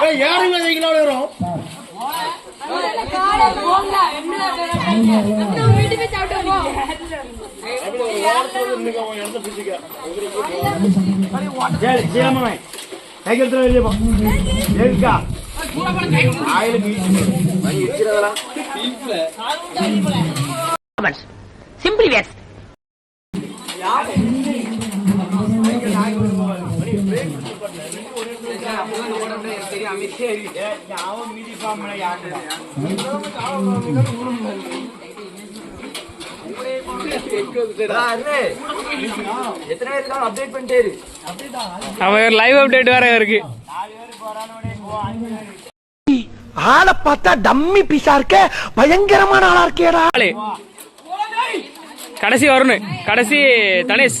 ஏய், யாருங்க ஜெயிக்கலாம் வரும் காலை போங்க என்ன நம்ம வீட்டுக்கு. அவன் லைவ் அப்டேட் வேற இருக்கு ஆளை பார்த்தா டம்மி பீஸா இருக்க பயங்கரமான ஆளா இருக்கேடா கடைசி வரணும் கடைசி தனேஷ்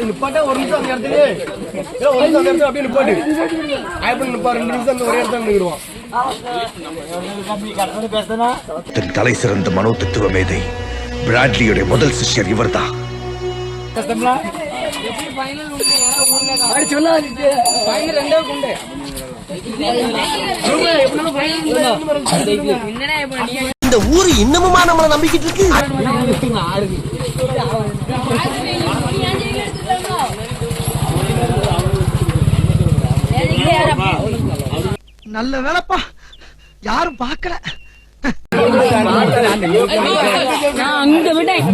நிப்பாட்டா ஒரு நிமிஷம் அந்த இடத்துல ஒரு நிமிஷம் அந்த இடத்துல அப்படியே நிப்பாட்டு. நிப்பா ரெண்டு நிமிஷம் அந்த ஒரே இடத்துல நின்றுடுவான் தன் தலை சிறந்த மனோ தத்துவ மேதை பிராட்லியுடைய முதல் சிஷ்யர் இவர்தான் இந்த ஊரு இன்னமுமா நம்மள நம்பிக்கிட்டு இருக்கு? நல்ல வேலைப்பா. யாரும் பார்க்கல. நான் அங்க விட்டேன்